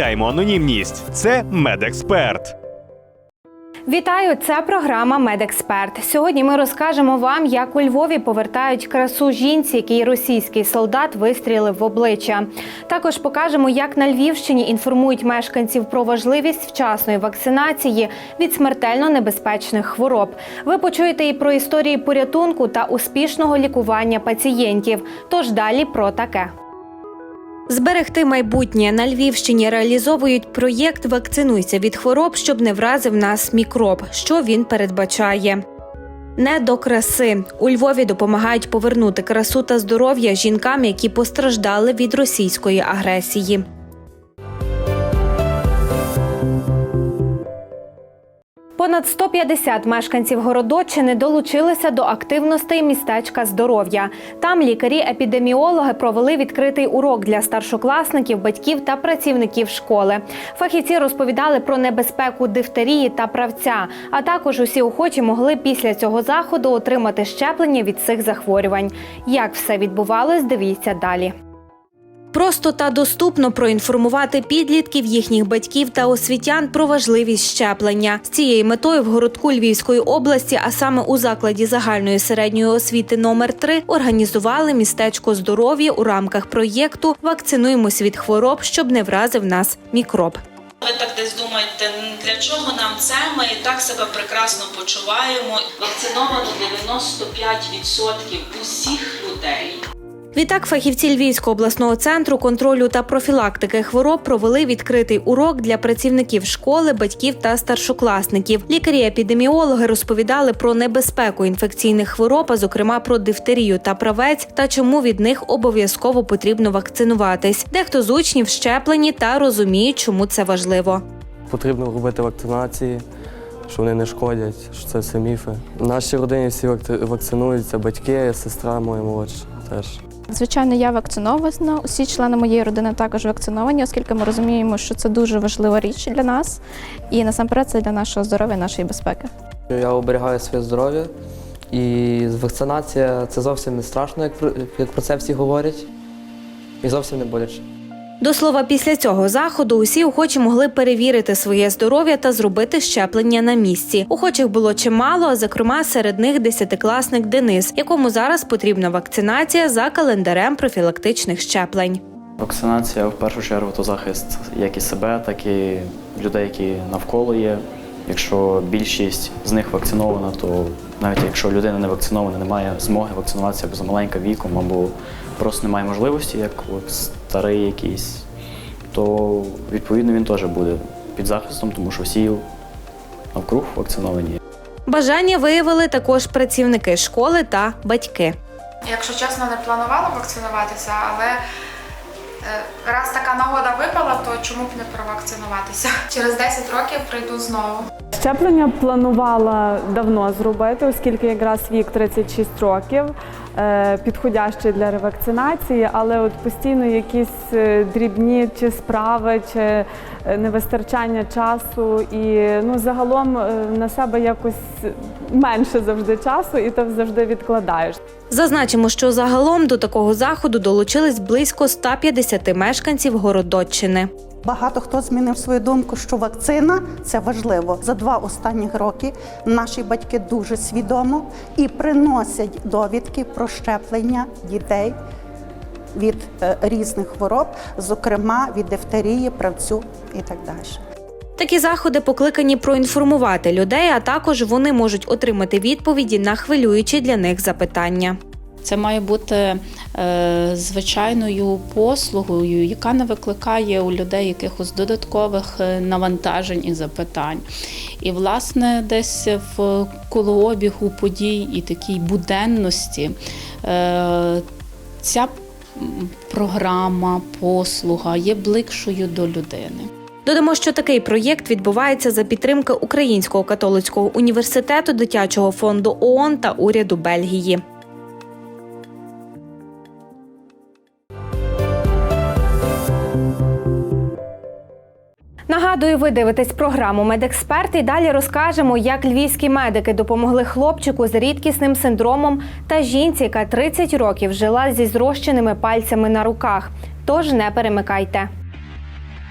анонімність. Це медексперт. Вітаю! Це програма Медексперт. Сьогодні ми розкажемо вам, як у Львові повертають красу жінці, який російський солдат вистрілив в обличчя. Також покажемо, як на Львівщині інформують мешканців про важливість вчасної вакцинації від смертельно небезпечних хвороб. Ви почуєте і про історії порятунку та успішного лікування пацієнтів. Тож далі про таке. Зберегти майбутнє на Львівщині реалізовують проєкт Вакцинуйся від хвороб, щоб не вразив нас мікроб. Що він передбачає? Не до краси у Львові допомагають повернути красу та здоров'я жінкам, які постраждали від російської агресії. Понад 150 мешканців Городоччини долучилися до активностей містечка здоров'я. Там лікарі-епідеміологи провели відкритий урок для старшокласників, батьків та працівників школи. Фахівці розповідали про небезпеку дифтерії та правця. А також усі охочі могли після цього заходу отримати щеплення від цих захворювань. Як все відбувалось, дивіться далі. Просто та доступно проінформувати підлітків, їхніх батьків та освітян про важливість щеплення. З цією метою в городку Львівської області, а саме у закладі загальної середньої освіти номер 3 організували містечко здоров'я у рамках проєкту Вакцинуємось від хвороб, щоб не вразив нас мікроб. Ви так десь думаєте, для чого нам це? Ми і так себе прекрасно почуваємо. Вакциновано 95% усіх людей. Відтак фахівці Львівського обласного центру контролю та профілактики хвороб провели відкритий урок для працівників школи, батьків та старшокласників. Лікарі-епідеміологи розповідали про небезпеку інфекційних хвороб, а зокрема про дифтерію та правець, та чому від них обов'язково потрібно вакцинуватись. Дехто з учнів щеплені та розуміють, чому це важливо. Потрібно робити вакцинації, що вони не шкодять, що це все міфи. В нашій родині всі вакци- вакцинуються, батьки, сестра моя молодша теж. Звичайно, я вакцинована. Усі члени моєї родини також вакциновані, оскільки ми розуміємо, що це дуже важлива річ для нас, і насамперед це для нашого здоров'я, нашої безпеки. Я оберігаю своє здоров'я, і вакцинація це зовсім не страшно, як про, це всі говорять, і зовсім не боляче. До слова, після цього заходу усі охочі могли перевірити своє здоров'я та зробити щеплення на місці. Охочих було чимало, а зокрема серед них десятикласник Денис, якому зараз потрібна вакцинація за календарем профілактичних щеплень. Вакцинація в першу чергу то захист як і себе, так і людей, які навколо є. Якщо більшість з них вакцинована, то навіть якщо людина не вакцинована, немає змоги вакцинуватися або замаленька віком, або просто немає можливості, як старий якийсь, то відповідно він теж буде під захистом, тому що всі навкруг вакциновані. Бажання виявили також працівники школи та батьки. Якщо чесно, не планувала вакцинуватися, але е, раз така нагода випала, то чому б не провакцинуватися? Через 10 років прийду знову. Щеплення планувала давно зробити, оскільки якраз вік 36 років, підходящий для ревакцинації, але от постійно якісь е, дрібні чи справи, чи е, невистачання часу, і ну загалом е, на себе якось менше завжди часу, і ти завжди відкладаєш. Зазначимо, що загалом до такого заходу долучились близько 150 мешканців Городоччини. Багато хто змінив свою думку, що вакцина це важливо. За два останніх роки наші батьки дуже свідомо і приносять довідки про щеплення дітей від е, різних хвороб, зокрема від дифтерії, правцю і так далі. Такі заходи покликані проінформувати людей, а також вони можуть отримати відповіді на хвилюючі для них запитання. Це має бути е, звичайною послугою, яка не викликає у людей якихось додаткових е, навантажень і запитань. І, власне, десь в колообігу подій і такій буденності е, ця програма, послуга є ближчою до людини. Додамо, що такий проєкт відбувається за підтримки Українського католицького університету, дитячого фонду ООН та уряду Бельгії. Нагадую, ви дивитесь програму Медексперт і далі розкажемо, як львівські медики допомогли хлопчику з рідкісним синдромом та жінці, яка 30 років жила зі зрощеними пальцями на руках. Тож не перемикайте.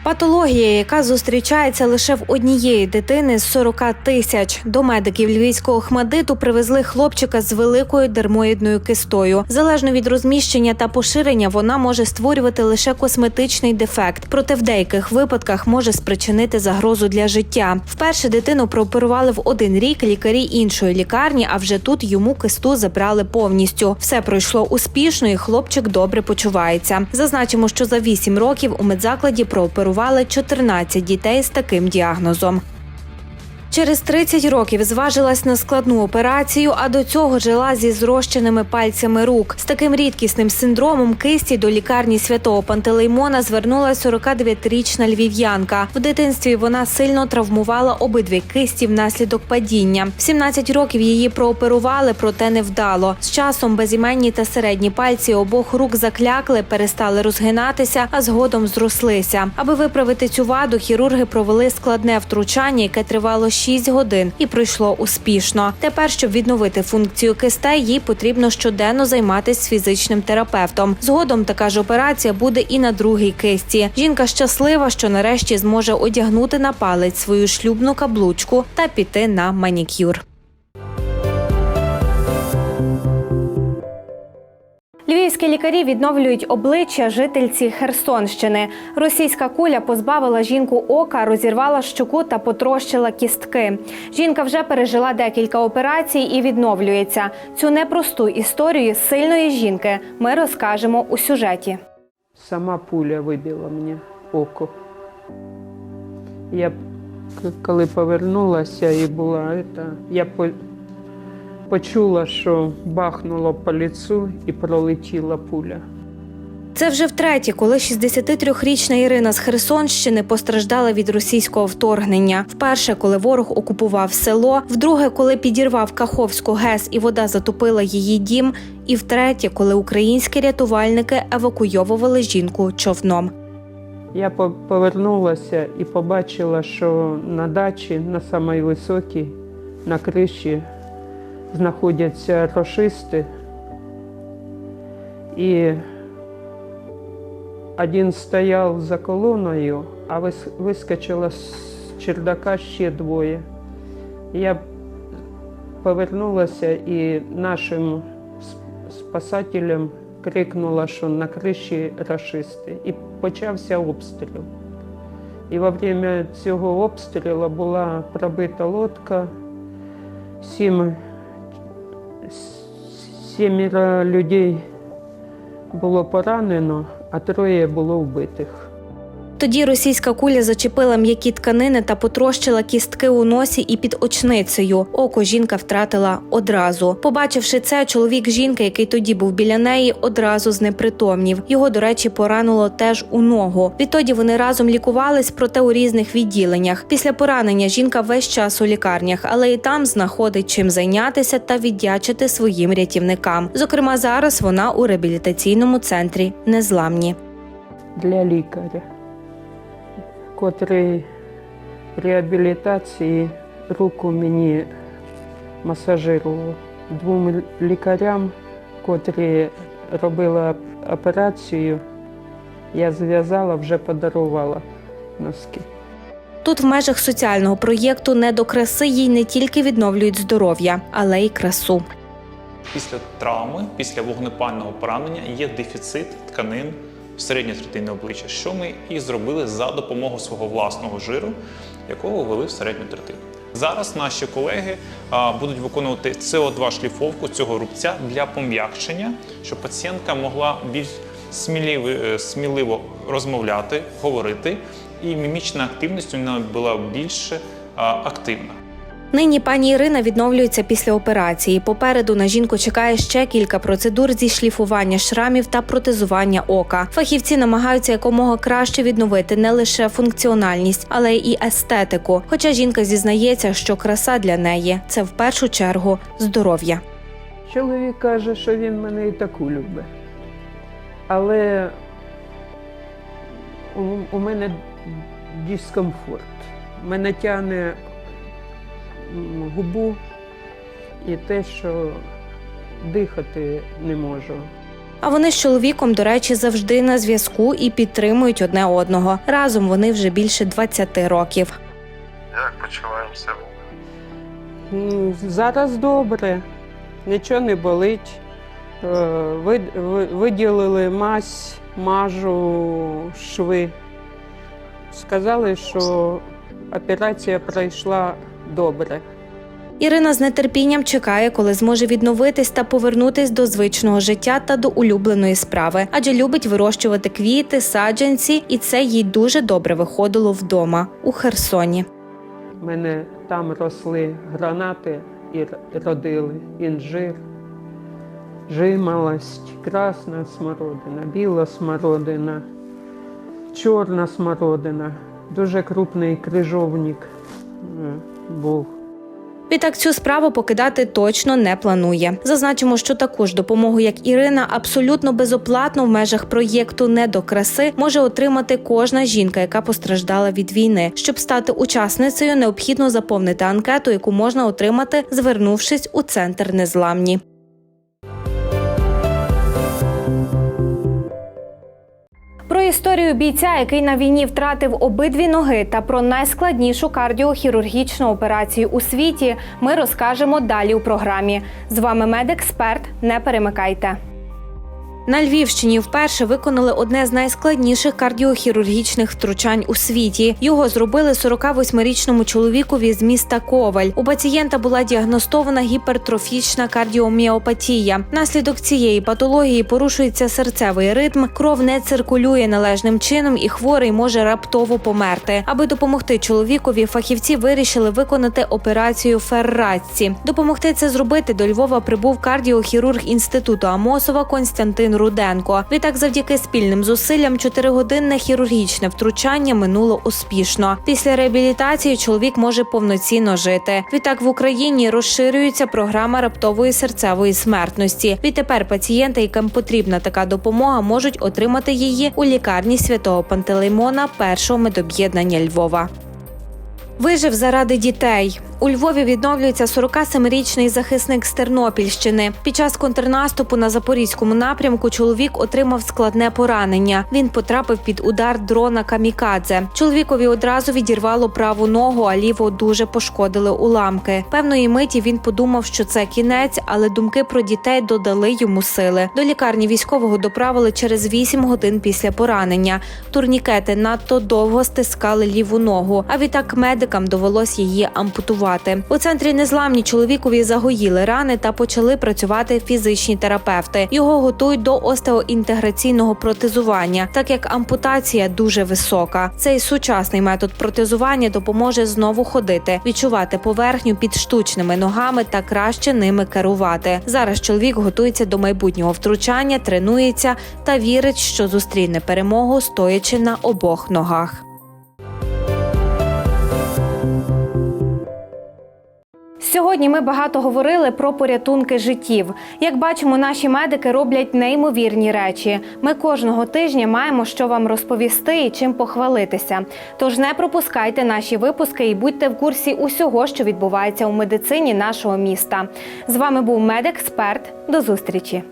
Патологія, яка зустрічається лише в однієї дитини з 40 тисяч. До медиків львівського хмадиту привезли хлопчика з великою дермоїдною кистою. Залежно від розміщення та поширення, вона може створювати лише косметичний дефект, проте в деяких випадках може спричинити загрозу для життя. Вперше дитину прооперували в один рік лікарі іншої лікарні, а вже тут йому кисту забрали повністю. Все пройшло успішно, і хлопчик добре почувається. Зазначимо, що за 8 років у медзакладі прооперували 14 дітей з таким діагнозом. Через 30 років зважилась на складну операцію, а до цього жила зі зрощеними пальцями рук. З таким рідкісним синдромом кисті до лікарні святого Пантелеймона звернулася 49-річна львів'янка. В дитинстві вона сильно травмувала обидві кисті внаслідок падіння. В 17 років її прооперували, проте невдало. З часом безіменні та середні пальці обох рук заклякли, перестали розгинатися, а згодом зрослися. Аби виправити цю ваду, хірурги провели складне втручання, яке тривало 6 годин, і пройшло успішно. Тепер, щоб відновити функцію кистей, їй потрібно щоденно займатися фізичним терапевтом. Згодом така ж операція буде і на другій кисті. Жінка щаслива, що нарешті зможе одягнути на палець свою шлюбну каблучку та піти на манікюр. Львівські лікарі відновлюють обличчя жительці Херсонщини. Російська куля позбавила жінку ока, розірвала щоку та потрощила кістки. Жінка вже пережила декілька операцій і відновлюється. Цю непросту історію сильної жінки ми розкажемо у сюжеті. Сама пуля вибила мені око. Я коли повернулася і була, я почула, що бахнуло по лицу і пролетіла пуля. Це вже втретє, коли 63-річна Ірина з Херсонщини постраждала від російського вторгнення. Вперше, коли ворог окупував село, вдруге, коли підірвав Каховську ГЕС і вода затопила її дім, і втретє, коли українські рятувальники евакуйовували жінку човном. Я по- повернулася і побачила, що на дачі, на самій високій, на криші знаходяться рошисти. І один стояв за колоною, а вискочило з чердака ще двоє. Я повернулася і нашим спасателям крикнула, що на криші рашисти. І почався обстріл. І во время цього обстрілу була пробита лодка, сім, сімеро людей було поранено, а троє було вбитих. Тоді російська куля зачепила м'які тканини та потрощила кістки у носі і під очницею. Око жінка втратила одразу. Побачивши це, чоловік жінки, який тоді був біля неї, одразу знепритомнів. Його, до речі, поранило теж у ногу. Відтоді вони разом лікувались, проте у різних відділеннях. Після поранення жінка весь час у лікарнях, але і там знаходить чим зайнятися та віддячити своїм рятівникам. Зокрема, зараз вона у реабілітаційному центрі незламні. для лікаря, котрий реабілітації руку мені масажирував. Двом лікарям, котрі робили операцію, я зв'язала, вже подарувала носки. Тут в межах соціального проєкту не до краси їй не тільки відновлюють здоров'я, але й красу. Після травми, після вогнепального поранення є дефіцит тканин середньої третини обличчя, що ми і зробили за допомогою свого власного жиру, якого ввели в середню третину. Зараз наші колеги а, будуть виконувати СО2 шліфовку цього рубця для пом'якшення, щоб пацієнтка могла більш сміливо, е, сміливо розмовляти, говорити, і мімічна активність у неї була більш а, активна. Нині пані Ірина відновлюється після операції. Попереду на жінку чекає ще кілька процедур зі шліфування шрамів та протезування ока. Фахівці намагаються якомога краще відновити не лише функціональність, але й естетику. Хоча жінка зізнається, що краса для неї це в першу чергу здоров'я. Чоловік каже, що він мене і таку любить. Але у, мене дискомфорт. Мене тягне губу і те, що дихати не можу. А вони з чоловіком, до речі, завжди на зв'язку і підтримують одне одного. Разом вони вже більше 20 років. Як почуваємося? Зараз добре, нічого не болить. Е, ви- ви- Виділили мазь, мажу шви. Сказали, що операція пройшла добре. Ірина з нетерпінням чекає, коли зможе відновитись та повернутись до звичного життя та до улюбленої справи, адже любить вирощувати квіти, саджанці, і це їй дуже добре виходило вдома у Херсоні. У мене там росли гранати і родили інжир, жимолость, красна смородина, біла смородина, чорна смородина, дуже крупний крижовник був. Відтак цю справу покидати точно не планує. Зазначимо, що таку ж допомогу, як Ірина, абсолютно безоплатно в межах проєкту «Не до краси може отримати кожна жінка, яка постраждала від війни. Щоб стати учасницею, необхідно заповнити анкету, яку можна отримати, звернувшись у центр незламні. Історію бійця, який на війні втратив обидві ноги, та про найскладнішу кардіохірургічну операцію у світі ми розкажемо далі у програмі. З вами медексперт. Не перемикайте. На Львівщині вперше виконали одне з найскладніших кардіохірургічних втручань у світі. Його зробили 48-річному чоловікові з міста Коваль. У пацієнта була діагностована гіпертрофічна кардіоміопатія. Наслідок цієї патології порушується серцевий ритм, кров не циркулює належним чином, і хворий може раптово померти. Аби допомогти чоловікові, фахівці вирішили виконати операцію феррацці. Допомогти це зробити до Львова прибув кардіохірург інституту Амосова Константин Руденко. Відтак, завдяки спільним зусиллям, чотиригодинне хірургічне втручання минуло успішно. Після реабілітації чоловік може повноцінно жити. Відтак в Україні розширюється програма раптової серцевої смертності. Відтепер пацієнти, яким потрібна така допомога, можуть отримати її у лікарні святого Пантелеймона першого медоб'єднання Львова. Вижив заради дітей. У Львові відновлюється 47-річний захисник з Тернопільщини. Під час контрнаступу на запорізькому напрямку чоловік отримав складне поранення. Він потрапив під удар дрона камікадзе. Чоловікові одразу відірвало праву ногу, а ліву дуже пошкодили уламки. Певної миті він подумав, що це кінець, але думки про дітей додали йому сили. До лікарні військового доправили через 8 годин після поранення. Турнікети надто довго стискали ліву ногу. А відтак медикам довелось її ампутувати. У центрі незламні чоловікові загоїли рани та почали працювати фізичні терапевти. Його готують до остеоінтеграційного протезування, так як ампутація дуже висока. Цей сучасний метод протезування допоможе знову ходити, відчувати поверхню під штучними ногами та краще ними керувати. Зараз чоловік готується до майбутнього втручання, тренується та вірить, що зустріне перемогу, стоячи на обох ногах. Сьогодні ми багато говорили про порятунки життів. Як бачимо, наші медики роблять неймовірні речі. Ми кожного тижня маємо що вам розповісти і чим похвалитися. Тож не пропускайте наші випуски і будьте в курсі усього, що відбувається у медицині нашого міста. З вами був медексперт. До зустрічі.